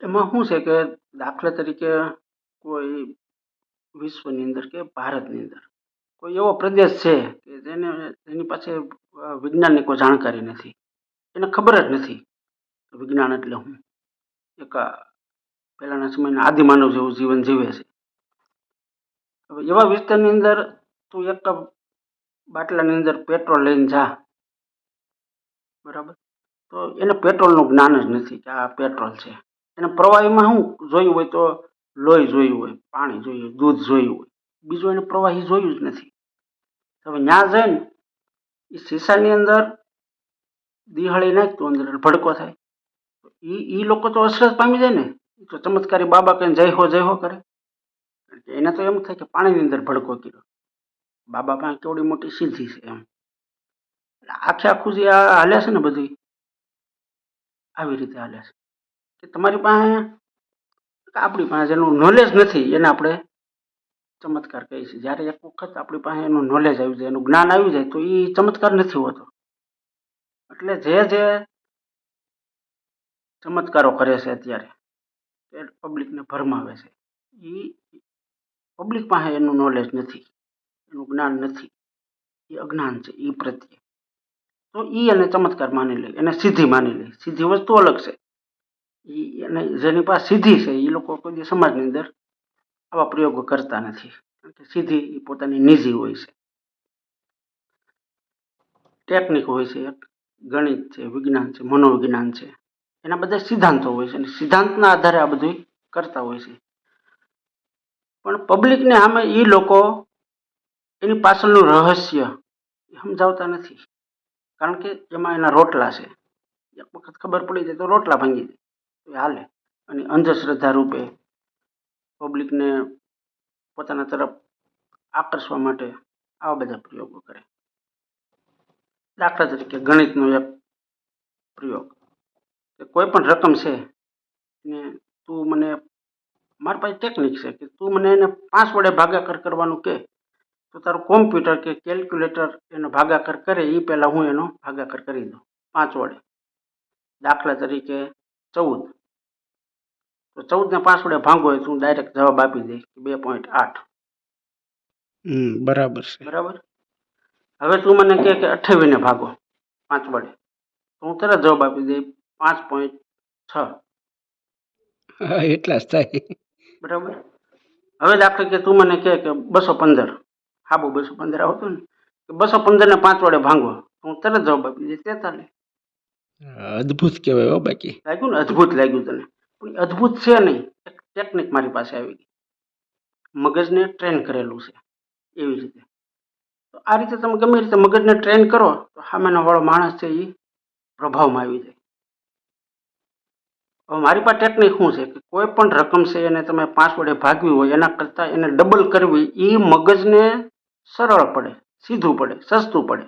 એમાં શું છે કે દાખલા તરીકે કોઈ વિશ્વની અંદર કે ભારતની અંદર કોઈ એવો પ્રદેશ છે કે જેને, જેની પાસે વિજ્ઞાનની કોઈ જાણકારી નથી. એને ખબર જ નથી વિજ્ઞાન એટલે હું એક પહેલાંના સમયના આદિમાનવ જેવું જીવન જીવે છે. હવે એવા વિસ્તારની અંદર તું એક બાટલાની અંદર પેટ્રોલ લઈને જા. બરાબર? તો એને પેટ્રોલનું જ્ઞાન જ નથી કે આ પેટ્રોલ છે. એને પ્રવાહીમાં શું જોયું હોય તો લોહી જોયું હોય, પાણી જોયું હોય, દૂધ જોયું હોય. બીજું એને પ્રવાહી જોયું જ નથી. હવે ત્યાં જઈને એ શીશાની અંદર દિહાળી નાખતું અંદર ભડકો થાય. એ એ લોકો તો અસરત પામી જાય ને તો ચમત્કારી બાબા કહીને જય હો જય હો કરે. એને તો એમ થાય કે પાણીની અંદર ભડકો કર્યો. બાબા પાસે કેવડી મોટી સિદ્ધિ છે એમ. એટલે આખે આખું જે આ હાલે છે ને બધું આવી રીતે હાલે છે. તમારી પાસે આપણી પાસે એનું નોલેજ નથી, એને આપણે ચમત્કાર કહીએ છીએ. જ્યારે એક વખત આપણી પાસે એનું નોલેજ આવી જાય, એનું જ્ઞાન આવી જાય, તો એ ચમત્કાર નથી હોતો. એટલે જે જે ચમત્કારો કરે છે અત્યારે, એ પબ્લિકને ભરમાવે છે. એ પબ્લિક પાસે એનું નોલેજ નથી, એનું જ્ઞાન નથી. એ અજ્ઞાન છે એ પ્રત્યે. તો એ એને ચમત્કાર માની લે, એને સિદ્ધિ માની લે. સીધી વસ્તુ અલગ છે. એને જેની પાસે સિદ્ધિ છે એ લોકો કોઈ સમાજની અંદર આવા પ્રયોગો કરતા નથી. કારણ કે સિદ્ધિ એ પોતાની નિજી હોય છે. ટેકનિક હોય છે એક ગણિત છે, વિજ્ઞાન છે, મનોવિજ્ઞાન છે. એના બધા સિદ્ધાંતો હોય છે અને સિદ્ધાંતના આધારે આ બધું કરતા હોય છે. પણ પબ્લિકને આમે એ લોકો એની પાછળનું રહસ્ય સમજાવતા નથી. કારણ કે એમાં એના રોટલા છે. એક વખત ખબર પડી જાય તો રોટલા ભાંગી એ હાલે. અને અંધશ્રદ્ધા રૂપે પબ્લિકને પોતાના તરફ આકર્ષવા માટે આવા બધા પ્રયોગો કરે. દાખલા તરીકે ગણિતનો એક પ્રયોગ. કે કોઈ પણ રકમ છે ને તું મને, મારી પાસે ટેકનિક છે કે તું મને એને પાંચ વડે ભાગાકાર કરવાનું કહે તો તારું કોમ્પ્યુટર કે કેલ્ક્યુલેટર એનો ભાગાકાર કરે એ પહેલાં હું એનો ભાગાકાર કરી દઉં પાંચ વડે. દાખલા તરીકે ચૌદ. તો ચૌદને પાંચ વડે ભાંગો હોય તો હું ડાયરેક્ટ જવાબ આપી દઈશ કે બે પોઈન્ટ આઠ. બરાબર છે. બરાબર? હવે તું મને કહે કે અઠ્ઠાવીને ભાગો પાંચ વડે. તો હું તરત જવાબ આપી દઈશ પાંચ પોઈન્ટ છ. એટલા જ થાય. બરાબર? હવે દાખલા કે તું મને કહે કે બસો પંદર. હાબુ બસો પંદર આવતું ને? કે બસો પંદરને પાંચ વડે ભાંગો હું તરત જવાબ આપી દઈશ તેતાલીસ. અદ્ભુત કહેવાય હો બાકી. લાગ્યું ને? અદ્ભુત લાગ્યું તને. પણ અદ્ભુત છે નહીં. એક ટેકનિક મારી પાસે આવી ગઈ. મગજને ટ્રેન કરેલું છે એવી રીતે. તો આ રીતે તમે ગમે રીતે મગજને ટ્રેન કરો, તો સામેનો વાળો માણસ છે એ પ્રભાવમાં આવી જાય. હવે મારી પાસે ટેકનિક શું છે? કે કોઈ પણ રકમ છે એને તમે પાંચ વડે ભાગવી હોય, એના કરતાં એને ડબલ કરવી એ મગજને સરળ પડે, સીધું પડે, સસ્તું પડે.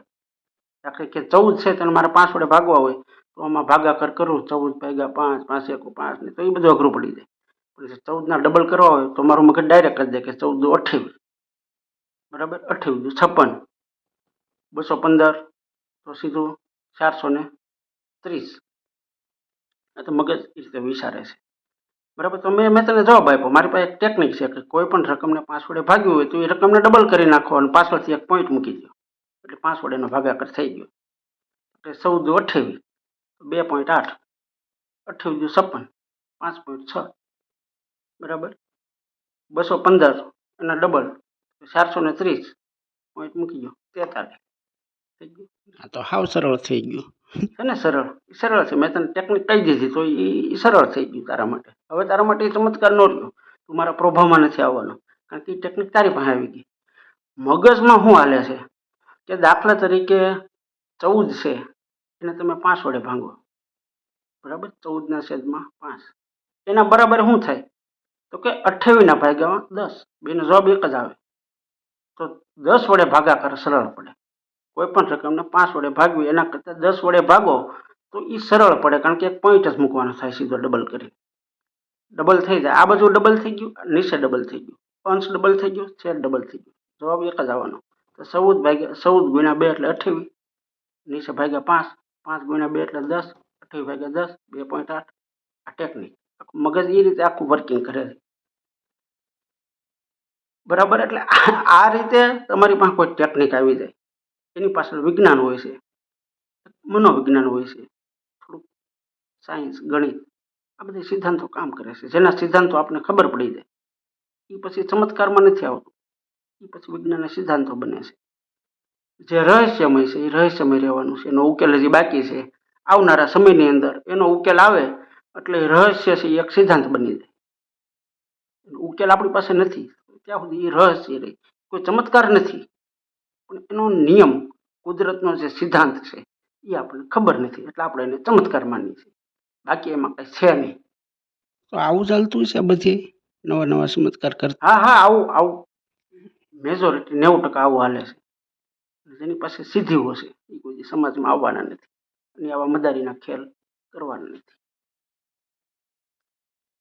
કે ચૌદ છે, તેને મારે પાંચ વડે ભાગવા હોય તો આમાં ભાગાકાર કરું ચૌદ ભાગ્યા પાંચ પાંચ એકુ પાંચ ને તો એ બધું અઘરું પડી જાય. પણ ચૌદના ડબલ કરવા હોય તો મારું મગજ ડાયરેક્ટ કરી દે કે ચૌદ દુ અઠ્ઠાવીસ બરાબર? અઠ્ઠાવીસ દુ છપ્પન. બસો પંદર, તો સીધું ચારસો ને ત્રીસ. આ તો મગજ એ રીતે વિચારે છે. બરાબર? તો મેં મેં તને જવાબ આપ્યો. મારી પાસે એક ટેકનિક છે કે કોઈ પણ રકમને પાંચ વડે ભાગ્યું હોય તો એ રકમને ડબલ કરી નાખો અને પાછળથી એક પોઈન્ટ મૂકી દો એટલે પાંચ વડેનો ભાગાકાર થઈ ગયો. એટલે ચૌદ અઠ્યાવીસ. બે પોઈન્ટ આઠ અઠ્યાવીસ છપ્પન પાંચ પોઈન્ટ છ બરાબર? બસો પંદર એના ડબલ ચારસો ને ત્રીસ. પોઈન્ટ મૂકી દો તેતાલીસ થઈ ગયું? આ તો હાવ સરળ થઈ ગયું. છે ને સરળ? સરળ છે મેં તને ટેકનિક કહી દીધી તો એ સરળ થઈ ગયું તારા માટે. હવે તારા માટે એ ચમત્કાર ન રહ્યો. તું મારા પ્રભાવમાં નથી આવવાનો કારણ કે એ ટેકનિક તારી પાસે આવી ગઈ. મગજમાં શું હાલે છે? કે દાખલા તરીકે ચૌદ છે. એને તમે પાંચ વડે ભાંગો. બરાબર? ચૌદના છેદમાં પાંચ. એના બરાબર શું થાય? તો કે અઠ્યાવીસના ભાગ્યામાં દસ. બેનો જવાબ એક જ આવે. તો દસ વડે ભાગાકાર સરળ પડે. કોઈ પણ રકમને પાંચ વડે ભાગવી, એના કરતાં દસ વડે ભાગો, તો એ સરળ પડે, કારણ કે એક પોઈન્ટ જ મૂકવાનો થાય સીધો ડબલ કરી ડબલ થઈ જાય. આ બાજુ ડબલ થઈ ગયું નીચે ડબલ થઈ ગયું. અંશ ડબલ થઈ ગયો, છેદ ડબલ થઈ ગયું. જવાબ એક જ આવવાનો. તો ચૌદ ભાગ્યા, ચૌદ ગુણ્યા બે એટલે અઠ્યાવીસ નીચે ભાગ્યા પાંચ. પાંચ ગુણ્યા બે એટલે દસ અઠ્ઠાવીસ ભાગ્યા દસ, બે પોઈન્ટ આઠ. આ ટેકનિક મગજ એ રીતે આખું વર્કિંગ કરે છે. બરાબર? એટલે આ રીતે તમારી પાસે કોઈ ટેકનિક આવી જાય. એની પાછળ વિજ્ઞાન હોય છે. મનોવિજ્ઞાન હોય છે. થોડુંક સાયન્સ ગણિત, આ બધી સિદ્ધાંતો કામ કરે છે. જેના સિદ્ધાંતો આપણને ખબર પડી જાય. એ પછી ચમત્કારમાં નથી આવતું. એ પછી વિજ્ઞાનના સિદ્ધાંતો બને છે. જે રહસ્યમય છે એ રહસ્યમય રહેવાનું છે એનો ઉકેલ હજી બાકી છે. આવનારા સમયની અંદર એનો ઉકેલ આવે એટલે રહસ્ય છે એ એક સિદ્ધાંત બની જાય. ઉકેલ આપણી પાસે નથી. ત્યાં સુધી એ રહસ્ય રહે. કોઈ ચમત્કાર નથી. પણ એનો નિયમ કુદરતનો જે સિદ્ધાંત છે એ આપણને ખબર નથી. એટલે આપણે એને ચમત્કાર માનીએ છીએ. બાકી એમાં કંઈ છે નહીં. તો આવું ચાલતું છે બધી? નવા નવા ચમત્કાર કરતા હા હા આવું આવું. મેજોરિટી નેવું ટકા આવું હાલે છે. જેની પાસે સિદ્ધિઓ છે એ કોઈ સમાજમાં આવવાના નથી. અને આવા મદારીના ખેલ કરવાના નથી.